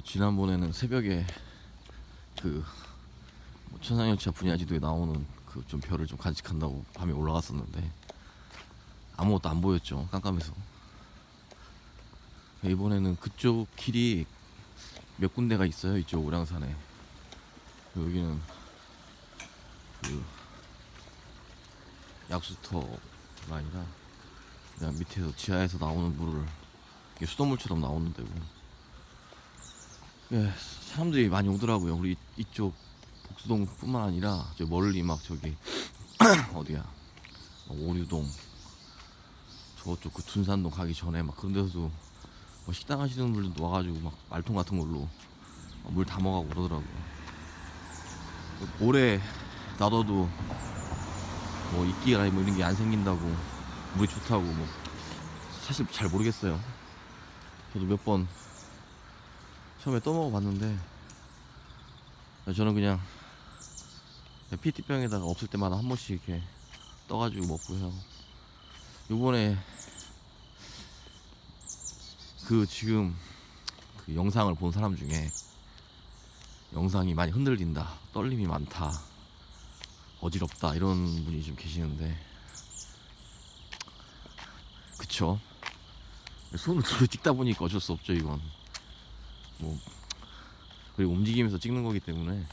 지난번에는 새벽에 그뭐 천상열차 분야 지도에 나오는 그 좀 별을 좀 간직한다고 밤에 올라갔었는데 아무것도 안 보였죠 깜깜해서. 이번에는 그쪽 길이 몇 군데가 있어요 이쪽 오량산에. 여기는 그 약수터가 아니라 그냥 밑에서 지하에서 나오는 물을 수돗물처럼 나오는 데고 예, 사람들이 많이 오더라고요. 우리 이- 이쪽 복수동뿐만 아니라 저 멀리 막 저기 어디야 뭐 오류동 저쪽 그 둔산동 가기 전에 막 그런 데서도 뭐 식당 하시는 분들도 와가지고 막 말통 같은 걸로 물 담아가고 그러더라고요. 올해 놔둬도 뭐 이끼가 뭐 이런 게 안 생긴다고 물이 좋다고 뭐 사실 잘 모르겠어요. 저도 몇번 처음에 떠먹어 봤는데 저는 그냥 PT병에다가 없을 때마다 한 번씩 이렇게 떠가지고 먹고 해요. 요번에 그 지금 그 영상을 본 사람 중에 영상이 많이 흔들린다, 떨림이 많다, 어지럽다 이런 분이 좀 계시는데 그쵸? 들어 찍다 보니까 어쩔 수 없죠 이건 뭐 그리고 움직이면서 찍는 거기 때문에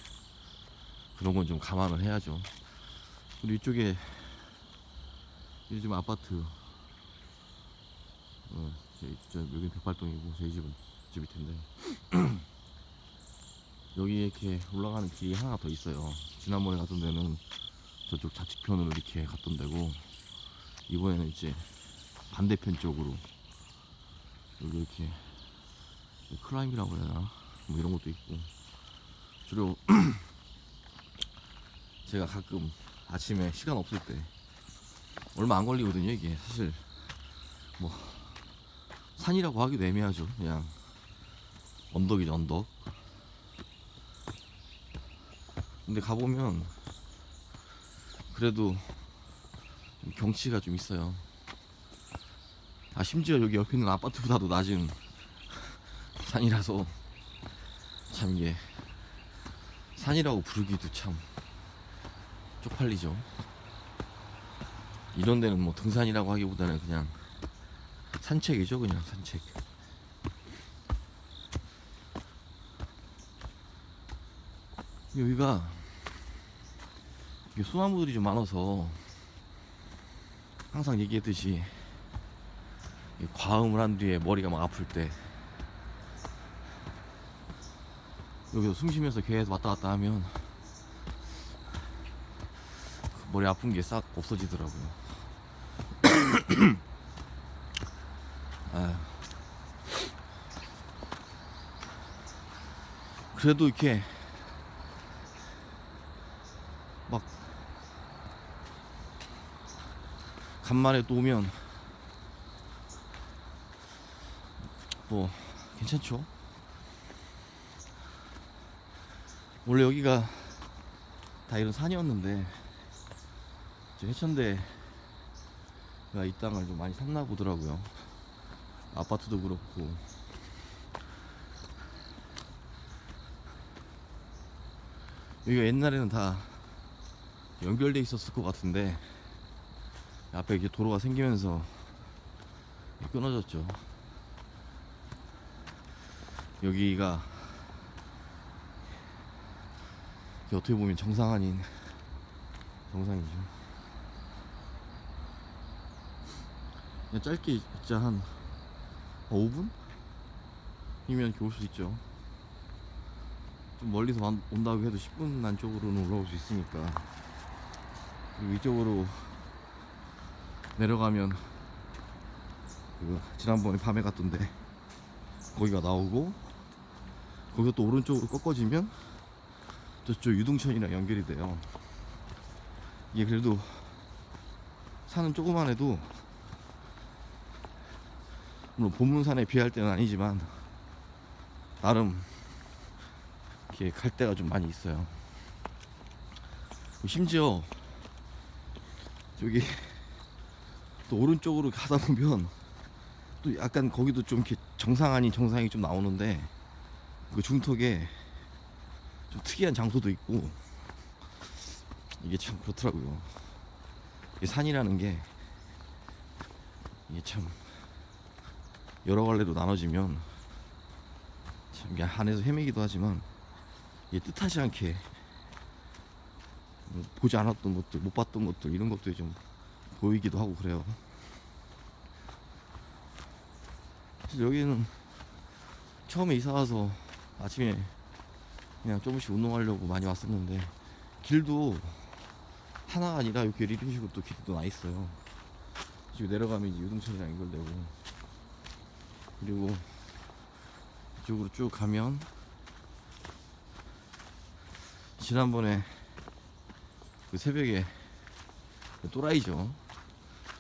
그런 건 좀 감안을 해야죠. 그리고 이쪽에 요즘 아파트 어, 여기 백팔동이고 저희 집은 저 밑인데 여기에 이렇게 올라가는 길이 하나 더 있어요. 지난번에 갔던 데는 저쪽 좌측편으로 이렇게 갔던 데고 이번에는 이제 반대편 쪽으로 여기 이렇게 클라임이라고 해야 되나? 뭐 이런 것도 있고. 주로 제가 가끔 아침에 시간 없을 때 얼마 안 걸리거든요 이게. 사실 뭐 산이라고 하기도 애매하죠. 그냥 언덕이죠 언덕. 근데 가보면 그래도 좀 경치가 좀 있어요. 아 심지어 여기 옆에 있는 아파트보다도 낮은 산이라서 참 이게 산이라고 부르기도 참 쪽팔리죠. 이런 데는 뭐 등산이라고 하기보다는 그냥 산책이죠, 그냥 산책. 여기가 소나무들이 좀 많아서 항상 얘기했듯이 이 과음을 한 뒤에 머리가 막 아플 때 여기서 숨 쉬면서 계속 왔다 갔다 하면 그 머리 아픈 게 싹 없어지더라고요. 아유. 그래도 이렇게 막 간만에 또 오면 뭐 괜찮죠? 원래 여기가 다 이런 산이었는데 저 해천대가 이 땅을 좀 많이 샀나 보더라고요. 아파트도 그렇고 여기가 옛날에는 다 연결돼 있었을 것 같은데 앞에 이렇게 도로가 생기면서 끊어졌죠. 여기가 이게 어떻게 보면 정상 아닌 정상이죠. 그냥 짧게 진짜 한 5분? 이면 이렇게 올 수 있죠. 좀 멀리서 만- 온다고 해도 10분 안쪽으로는 올라올 수 있으니까. 그리고 이쪽으로 내려가면 그 지난번에 밤에 갔던데 거기가 나오고 거기가 또 오른쪽으로 꺾어지면 저쪽 유등천이랑 연결이 돼요. 이게 그래도 산은 조그만 해도 물론 본문산에 비할 때는 아니지만 나름 이렇게 갈 데가 좀 많이 있어요. 심지어 저기 또 오른쪽으로 가다 보면 또 약간 거기도 좀 이렇게 정상 아닌 정상이 좀 나오는데 그 중턱에 좀 특이한 장소도 있고 이게 참 그렇더라고요. 이 산이라는 게 이게 참 여러 갈래로 나눠지면 참 이게 안에서 헤매기도 하지만 이게 뜻하지 않게 뭐 보지 않았던 것들, 못 봤던 것들 이런 것들이 좀 보이기도 하고 그래요. 사실 여기는 처음에 이사 와서 아침에 그냥 조금씩 운동하려고 많이 왔었는데 길도 하나가 아니라 이렇게 이런 식으로 또또나 있어요. 지금 내려가면 이제 유동천이랑 연결되고 그리고 이쪽으로 쭉 가면 지난번에 그 새벽에 그 또라이죠.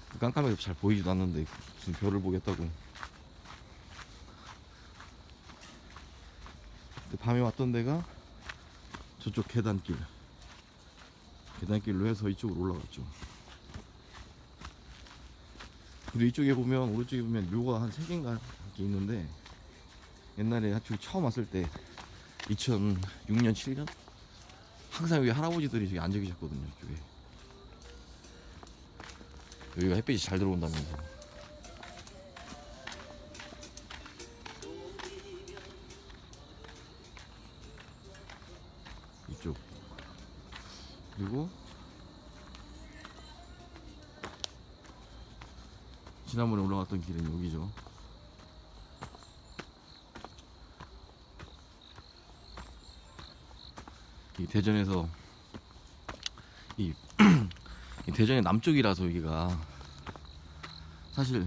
그 깜깜해서 잘 보이지도 않는데 무슨 별을 보겠다고. 근데 밤에 왔던 데가 저쪽 계단길. 계단길로 해서 이쪽으로 올라갔죠. 그리고 이쪽에 보면 오른쪽에 보면 묘가 한세 개인가 이렇게 있는데 옛날에 학교 처음 왔을 때 2006년 7년 항상 여기 할아버지들이 저기 앉아 계셨거든요 이쪽에 여기가 햇빛이 잘 들어온다면서 그리고 지난번에 올라갔던 길은 여기죠. 이 대전에서 이, 이 대전의 남쪽이라서 여기가 사실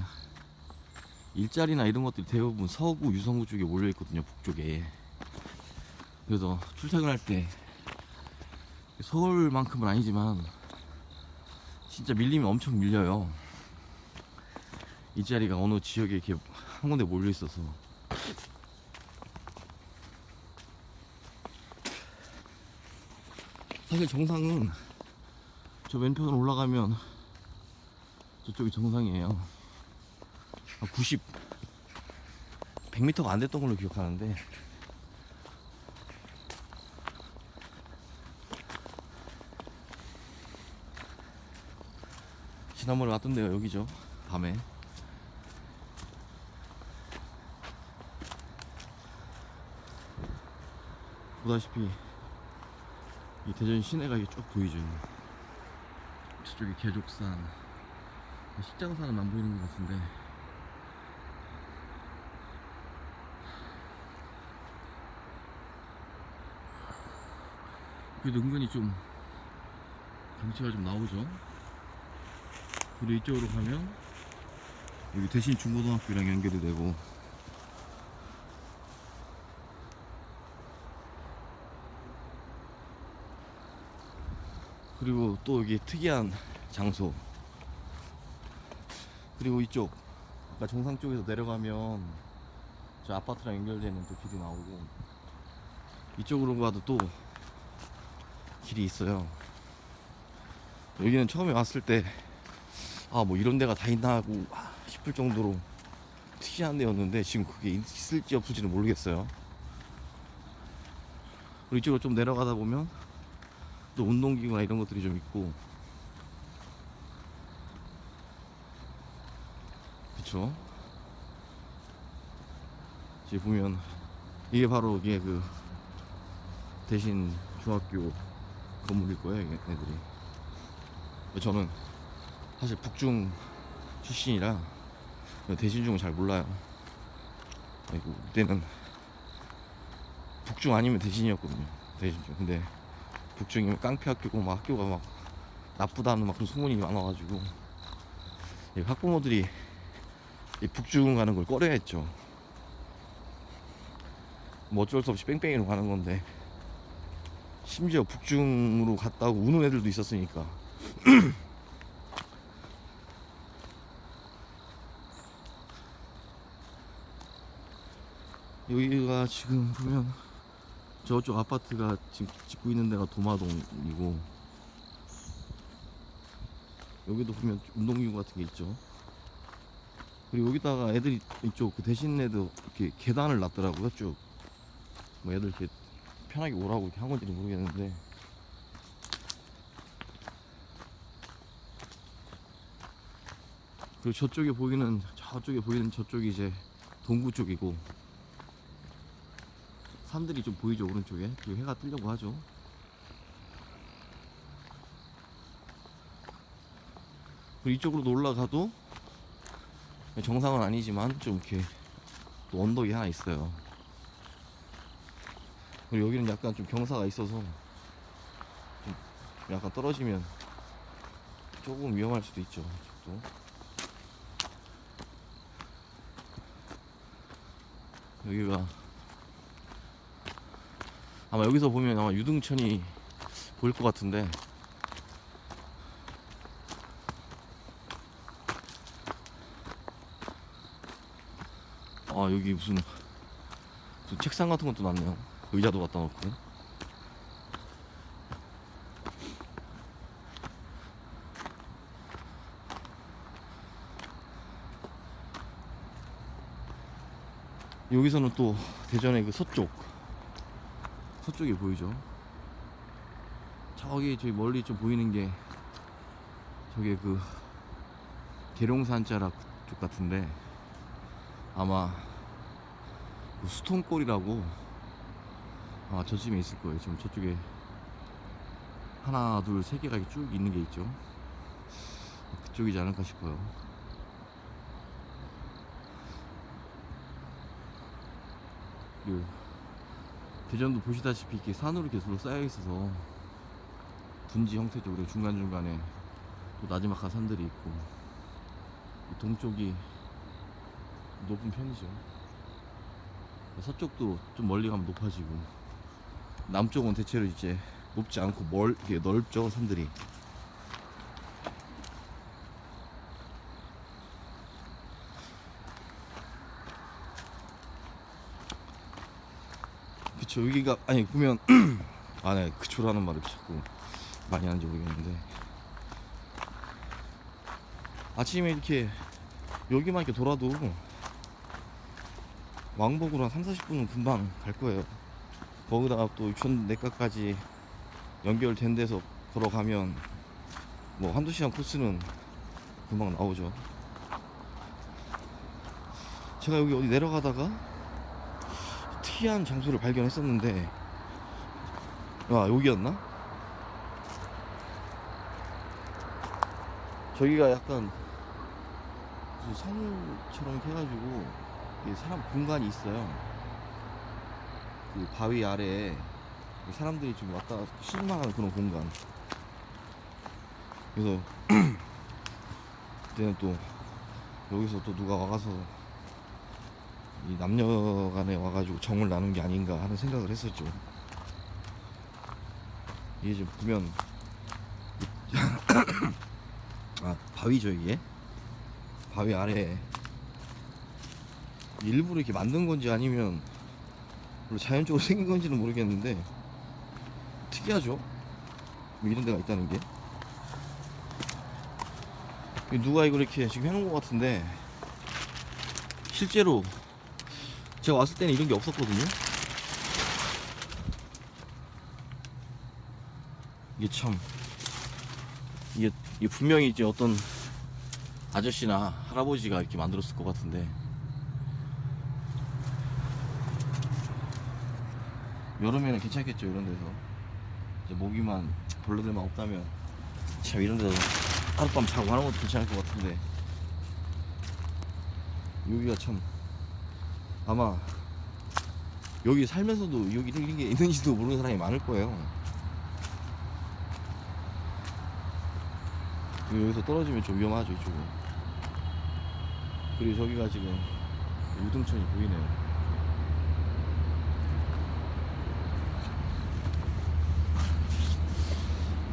일자리나 이런 것들이 대부분 서구 유성구 쪽에 몰려 있거든요 북쪽에. 그래서 출퇴근할 때 서울만큼은 아니지만 진짜 밀리면 엄청 밀려요. 일자리가 어느 지역에 이렇게 한 군데 몰려 있어서. 사실 정상은 저 왼편으로 올라가면 저쪽이 정상이에요. 90, 100m가 안 됐던 걸로 기억하는데 지난번에 왔던 데가 여기죠. 밤에. 보다시피 이 대전 시내가 이게 쭉 보이죠. 저쪽이 계족산, 식장산은 안 보이는 것 같은데. 그래도 은근히 좀 경치가 좀 나오죠. 그리고 이쪽으로 가면 여기 대신 중고등학교랑 연결이 되고. 그리고 또 여기 특이한 장소. 그리고 이쪽 아까 정상 쪽에서 내려가면 저 아파트랑 연결되는 또 길이 나오고. 이쪽으로 가도 또 길이 있어요. 여기는 처음에 왔을 때 아 뭐 이런 데가 다 있나 하고 싶을 정도로 특이한 데였는데 지금 그게 있을지 없을지는 모르겠어요. 그리고 이쪽으로 좀 내려가다 보면 또 운동기구나 이런 것들이 좀 있고. 그쵸? 지금 보면 이게 바로 이게 그 대신 중학교 건물일 거예요 애들이. 저는 사실 북중 출신이라 대신중은 잘 몰라요. 아이고 그때는 북중 아니면 대신이었거든요 대신중. 근데 북중이면 깡패 학교고 막 학교가 막 나쁘다는 막 그런 소문이 많아가지고 이 학부모들이 이 북중 가는 걸 꺼려했죠. 뭐 어쩔 수 없이 뺑뺑이로 가는 건데 심지어 북중으로 갔다고 우는 애들도 있었으니까 여기가 지금 보면 저쪽 아파트가 지금 짓고 있는 데가 도마동이고 여기도 보면 운동기구 같은 게 있죠. 그리고 여기다가 애들이 이쪽 그 대신 애도 이렇게 계단을 놨더라고요 쭉. 뭐 애들 이렇게 편하게 오라고 이렇게 한 건지는 모르겠는데 그리고 저쪽에 보이는 저쪽에 보이는 저쪽이 이제 동구 쪽이고 산들이 좀 보이죠 오른쪽에? 그리고 해가 뜨려고 하죠. 그리고 이쪽으로 올라가도 정상은 아니지만 좀 이렇게 또 언덕이 하나 있어요. 그리고 여기는 약간 좀 경사가 있어서 좀 약간 떨어지면 조금 위험할 수도 있죠 이쪽도. 여기가 아마 여기서 보면 아마 유등천이 보일 것 같은데. 아 여기 무슨, 책상 같은 것도 놨네요. 의자도 갖다 놓고. 여기서는 또 대전의 그 서쪽 서쪽이 보이죠? 저기 저기 멀리 좀 보이는 게 저게 그 계룡산 자락 쪽 같은데 아마 그 수통골이라고 아 저쯤에 있을 거예요. 지금 저쪽에 하나 둘 세 개가 쭉 있는 게 있죠. 그쪽이지 않을까 싶어요. 그 대전도 보시다시피 이렇게 산으로 이렇게 둘러싸여 있어서 분지 형태적으로 중간중간에 또 나지막한 산들이 있고 이 동쪽이 높은 편이죠. 서쪽도 좀 멀리 가면 높아지고 남쪽은 대체로 이제 높지 않고 멀 이게 넓죠 산들이 그쵸 여기가 아니 보면 아네 그초라는 말을 자꾸 많이 하는지 모르겠는데. 아침에 이렇게 여기만 이렇게 돌아도 왕복으로 한 3, 40분은 금방 갈 거예요. 거기다가 또 유천 내과까지 연결된 데서 걸어가면 뭐 한두 시간 코스는 금방 나오죠. 제가 여기 어디 내려가다가 특이한 장소를 발견했었는데. 아 여기였나? 저기가 약간 성처럼 해가지고 사람 공간이 있어요. 그 바위 아래에 사람들이 좀 왔다 갔다 쉴만한 그런 공간. 그래서 그때는 또 여기서 또 누가 와가서 이 남녀간에 와가지고 정을 나눈 게 아닌가 하는 생각을 했었죠. 이게 지금 보면 아 바위죠 이게 바위 아래 일부러 이렇게 만든 건지 아니면 자연적으로 생긴 건지는 모르겠는데 특이하죠. 뭐 이런 데가 있다는 게 누가 이걸 이렇게 지금 해놓은 것 같은데 실제로 제가 왔을 때는 이런 게 없었거든요. 이게 참 이게, 이게 분명히 이제 어떤 아저씨나 할아버지가 이렇게 만들었을 것 같은데. 여름에는 괜찮겠죠 이런 데서. 이제 모기만 벌레들만 없다면 참 이런 데서 하룻밤 자고 하는 것도 괜찮을 것 같은데. 여기가 참 아마 여기 살면서도 여기 이런 게 있는지도 모르는 사람이 많을 거예요. 여기서 떨어지면 좀 위험하죠 이쪽은. 그리고 저기가 지금 우등천이 보이네요.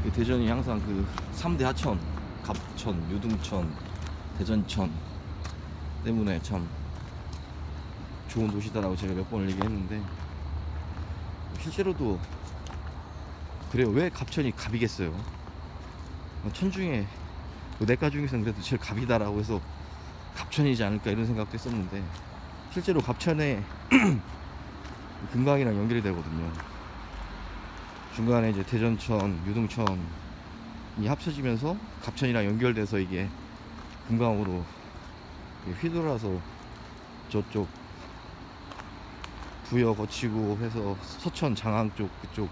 그 대전이 항상 그 3대 하천, 갑천, 유등천, 대전천 때문에 참 좋은 도시다라고 제가 몇 번을 얘기했는데 실제로도 그래요 왜 갑천이 갑이겠어요 천중에 그 내과 중에서는 그래도 제일 갑이다라고 해서 갑천이지 않을까 이런 생각도 했었는데 실제로 갑천에 금강이랑 연결이 되거든요. 중간에 이제 대전천, 유등천이 합쳐지면서 갑천이랑 연결돼서 이게 금강으로 휘돌아서 저쪽 부여 거치고 해서 서천 장항 쪽 그쪽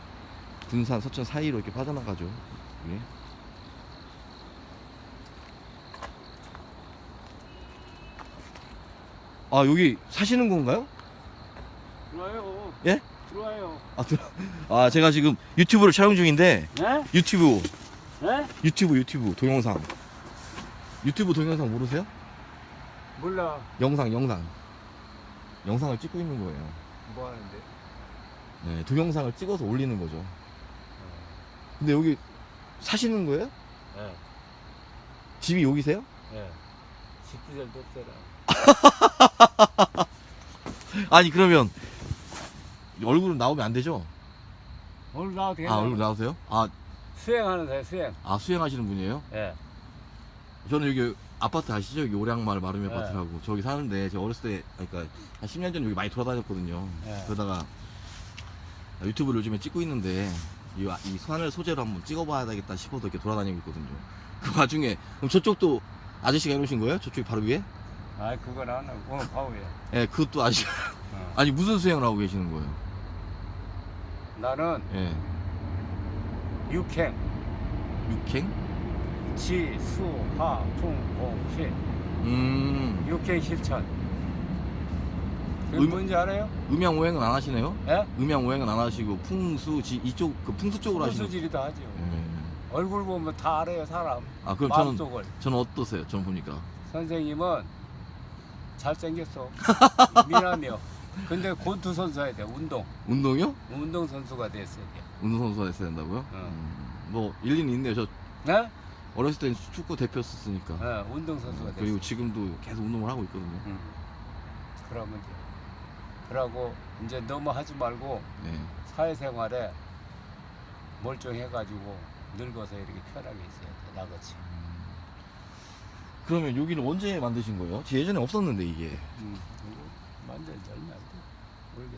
군산 서천 사이로 이렇게 빠져나가죠. 이게. 아 여기 사시는 건가요? 들어와요. 예? 들어와요. 아, 들- 아 제가 지금 유튜브를 촬영 중인데 네? 유튜브 네? 유튜브 유튜브 동영상 유튜브 동영상 모르세요? 몰라. 영상 영상 영상을 찍고 있는 거예요. 뭐 하는데? 네, 동영상을 찍어서 올리는 거죠. 근데 여기 사시는 거예요? 예. 집이 여기세요? 예. 식구들도 없더라. 아니 그러면 얼굴은 나오면 안 되죠? 오늘 나와도 아 괜찮아. 얼굴 나오세요? 아, 수행하는 사람 수행. 아 수행하시는 분이에요? 예. 저는 여기 아파트 아시죠? 오량마을 마름이 네. 아파트라고 저기 사는데 제가 어렸을 때 그러니까 한 10년 전에 여기 많이 돌아다녔거든요. 네. 그러다가 유튜브를 요즘에 찍고 있는데 이, 이 산을 소재로 한번 찍어봐야 되겠다 싶어서 이렇게 돌아다니고 있거든요. 그 와중에 그럼 저쪽도 아저씨가 해놓으신 거예요? 저쪽이 바로 위에? 아, 그건 안 하고 오늘 파워야. 예, 그것도 아저씨 어. 아니 무슨 수행을 하고 계시는 거예요? 나는 예, 육행, 육행? 지, 수, 화, 풍, 공, 신. 음, 육행 실천. 음- 뭔지 알아요? 음양 오행은 안 하시네요? 예? 음양 오행은 안 하시고 풍수 지 이쪽 그 풍수 쪽으로 하시는. 수지리도 하죠. 예. 얼굴 보면 다 알아요, 사람. 아 그럼 저는 마음속을. 저는 어떠세요? 전 보니까. 선생님은 잘생겼어. 미남이요. 근데 권투 선수 해야 돼. 운동. 운동이요? 운동 선수가 됐어야 돼. 운동 선수가 됐어야 된다고요? 응. 음, 뭐 일리는 있네요. 저 네? 어렸을 땐 축구 대표 썼으니까. 네, 운동 선수가 됐어. 그리고 지금도 계속 운동을 하고 있거든요. 응. 그러면 돼. 그러고 이제 너무 하지 말고 네. 사회생활에 멀쩡해가지고 늙어서 이렇게 편하게 있어야 돼. 나같이. 그러면 여기는 언제 만드신 거예요? 제 예전에 없었는데 이게 응. 이거 만든 지 얼마 안 돼.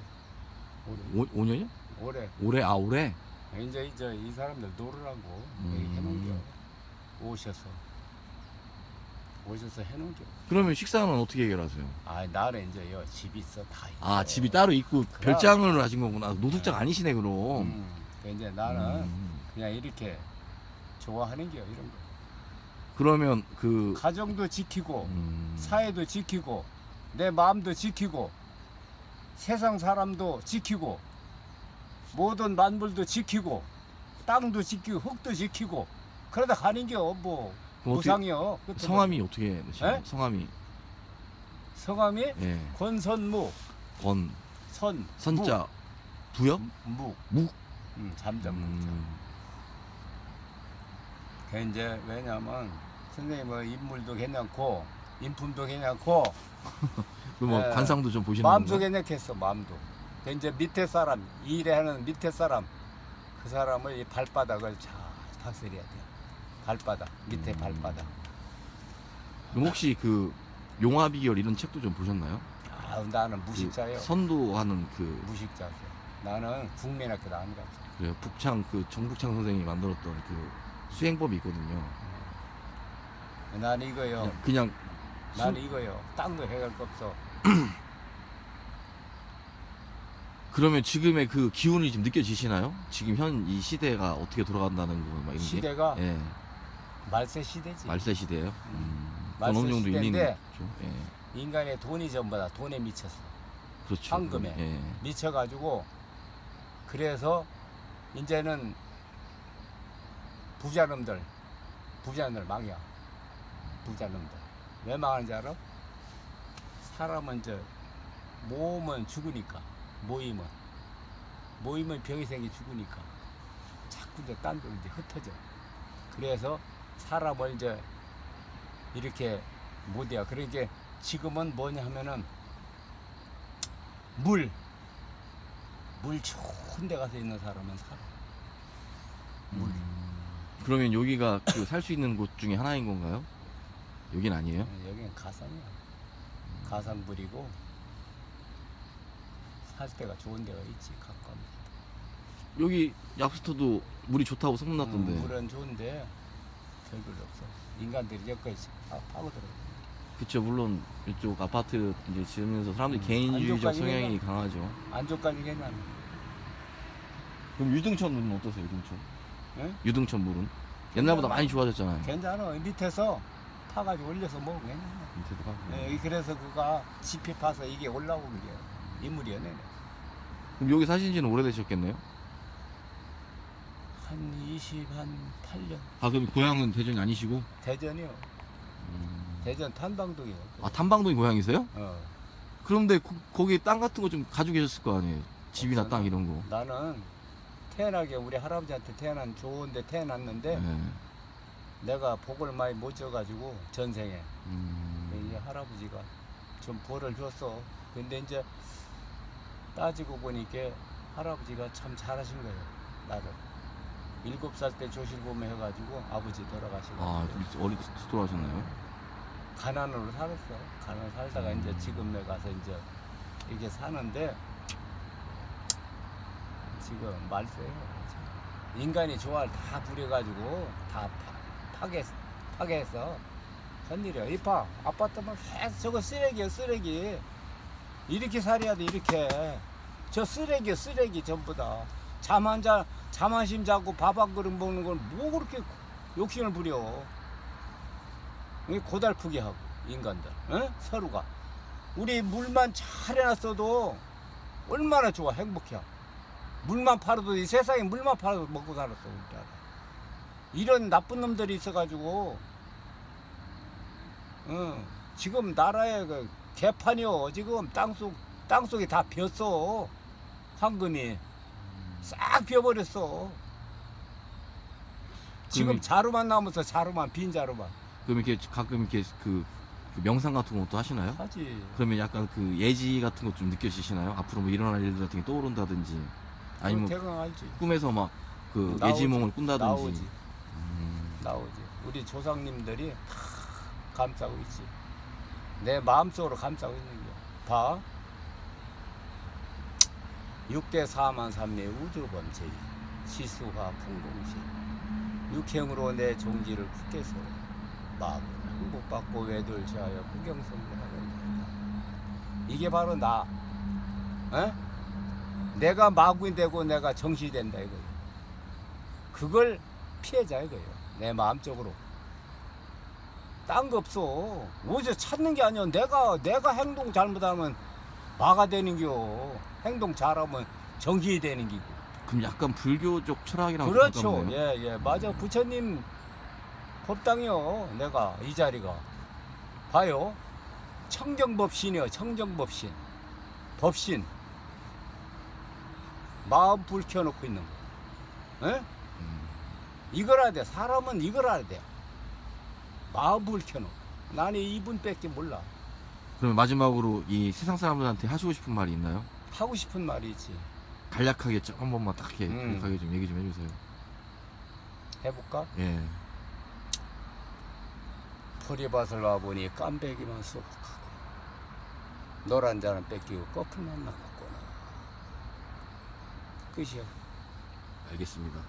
올해. 오, 5년이요? 올해. 올해 아 올해? 이제 이제 이 사람들 놀으라고 음. 여기 해놓은겨 오셔서 오셔서 해놓은겨 그러면 식사는 어떻게 해결하세요? 아 나는 이제 여집 있어 다 있어 아 집이 따로 있고 별장을 하신 거구나. 노숙자가 아니시네 그럼. 음, 그 이제 나는 음. 그냥 이렇게 좋아하는 겨 이런 거 그러면 그 가정도 지키고 음, 사회도 지키고 내 마음도 지키고 세상 사람도 지키고 모든 만물도 지키고 땅도 지키고 흙도 지키고 그러다 가는 게뭐 그럼 어떻게- 무상이요 끝으로. 성함이 어떻게 되시나요? 에? 성함이 성함이 예. 권선무 권 선 선자 부여? 무, 무? 음, 무. 음. 그 이제 왜냐면 선생님은 인물도 괜찮고 인품도 괜찮고 그럼 뭐 예. 관상도 좀 보시는 마음도 건가요? 괜찮겠어 마음도. 그 이제 밑에 사람 일하는 밑에 사람 그 사람을 이 발바닥을 잘 다스려야 돼. 발바닥 밑에 음. 발바닥. 그럼 혹시 그 용화 비결 이런 책도 좀 보셨나요? 아 나는 그 무식자예요. 선도하는 그 무식자세요. 나는 국민학교도 안 갔어. 그래요. 북창 그 정북창 선생님이 만들었던 그 수행법이 있거든요. 난 이거요. 그냥, 그냥 난 이거요. 딴 거 해갈 거 없어. 그러면 지금의 그 기운이 좀 느껴지시나요? 지금 현 이 시대가 어떻게 돌아간다는 거막 이런 게? 시대가 예, 말세 시대지. 말세 시대예요. 음, 말세 그건 어느 정도 일리는 시대인데 있죠. 예, 인간의 돈이 전부다. 돈에 미쳤어. 그렇죠. 황금에. 예. 미쳐가지고 그래서 이제는 부자놈들 부자놈들 망이야. 부자놈들 왜 망하는지 알아? 사람은 저 모으면 죽으니까 모이면 모이면 병이 생기 죽으니까 자꾸 이제 딴 데로 이제 흩어져. 그래서 사람을 이제 이렇게 못해요. 그러니까 지금은 뭐냐 하면은 물, 물 좋은 데 가서 있는 사람은 살아. 물. 그러면 여기가 그 살 수 있는 곳 중에 하나인 건가요? 여긴 아니에요? 여기는 가상이야. 가상불이고 할 때가 좋은 데가 있지 가끔. 여기 약수터도 물이 좋다고 소문났던데. 음, 물은 좋은데 별별 없어. 인간들이 여기까지 파- 파고들어. 그쵸 물론 이쪽 아파트 이제 지으면서 사람들이 음, 개인주의적 성향이 강하죠. 안쪽까지 괜찮아. 그럼 유등천 물은 어떠세요? 유등천? 응? 유등천 물은 옛날보다 많이 좋아졌잖아요. 괜찮아. 밑에서 파가지고 올려서 먹으면 괜찮아. 밑에도 가고. 예, 그래서 그가 지피 파서 이게 올라오는 게 이물이었네. 그럼 여기 사신 지는 오래되셨겠네요? 한 20, 한 8년. 아 그럼 고향은 대전이 아니시고? 대전이요. 대전 탄방동이요. 아 탐방동이 고향이세요? 어. 그런데 거, 거기 땅 같은 거 좀 가지고 계셨을 거 아니에요? 집이나. 땅 이런 거. 나는 태어나게 우리 할아버지한테 태어난 좋은데 태어났는데 네. 내가 복을 많이 못 줘가지고 전생에 음, 이 할아버지가 좀 벌을 줬어. 근데 이제 따지고 보니까 할아버지가 참 잘하신 거예요. 나를 일곱 살 때 조실보매 해가지고 아버지 돌아가시고 아 좀 어릴 때 돌아가셨나요? 가난으로 살았어. 가난 살다가 이제 지금 내 가서 이제 이게 사는데 지금 말세요. 인간이 조화를 다 부려가지고 다 파, 파괴 파괴해서 현일이야. 이봐 아파트만 계속 저거 쓰레기야 쓰레기. 이렇게 살아야 돼 이렇게. 저 쓰레기 쓰레기 전부 다. 잠 한 잔, 잠 한심 자고 밥 한 그릇 먹는 건 뭐 그렇게 욕심을 부려. 고달프게 하고 인간들 어? 서로가. 우리 물만 잘 해놨어도 얼마나 좋아 행복해 물만 팔아도 이 세상에 물만 팔아도 먹고 살았어 우리나라 이런 나쁜 놈들이 있어가지고 어, 지금 나라의 그 개판이요. 지금 땅속 땅속에 다 비었어. 황금이 싹 비어버렸어. 지금 그러면- 자루만 남아서 자루만 빈 자루만. 그럼 이렇게 가끔 이렇게 그, 그 명상 같은 것도 하시나요? 하지. 그러면 약간 그 예지 같은 것 좀 느껴지시나요? 앞으로 뭐 일어날 일들 같은 게 떠오른다든지 아니면 대강 알지. 꿈에서 막 그 나오지. 예지몽을 꾼다든지. 나오지. 음, 나오지. 우리 조상님들이 다 감싸고 있지. 내 마음속으로 감싸고 있는 거야 봐 6대 4만 3매 우주범죄 시수화 풍공시 육행으로 내 종지를 굳게 세워 마음을 행복받고 외돌 지하여 구경성리하는 이게 바로 나 에? 내가 마구이 되고 내가 정신이 된다 이거예요 그걸 피해자 이거예요. 내 마음적으로. 딴 거 없어. 어디서 찾는 게 아니야. 내가 내가 행동 잘못하면 마가 되는겨. 행동 잘하면 정신이 되는 기고. 그럼 약간 불교적 철학이랑 그렇죠. 예, 예. 맞아. 부처님 법당이요. 내가 이 자리가. 봐요. 청정법신이요. 청정법신. 법신. 마음 불 켜놓고 있는 거. 예? 음, 이걸 해야 돼. 사람은 이걸 해야 돼. 마음을 켜놓고. 나는 이분밖에 몰라. 그러면 마지막으로 이 세상 사람들한테 하시고 싶은 말이 있나요? 하고 싶은 말이 있지. 간략하게 좀 한 번만 딱 이렇게 음. 간략하게 좀 얘기 좀 해주세요. 해볼까? 예. 포리밭을 와보니 깜배기만 쏙하고 노란 자는 뺏기고 꺼풀만 남았구나. 끝이야. 알겠습니다.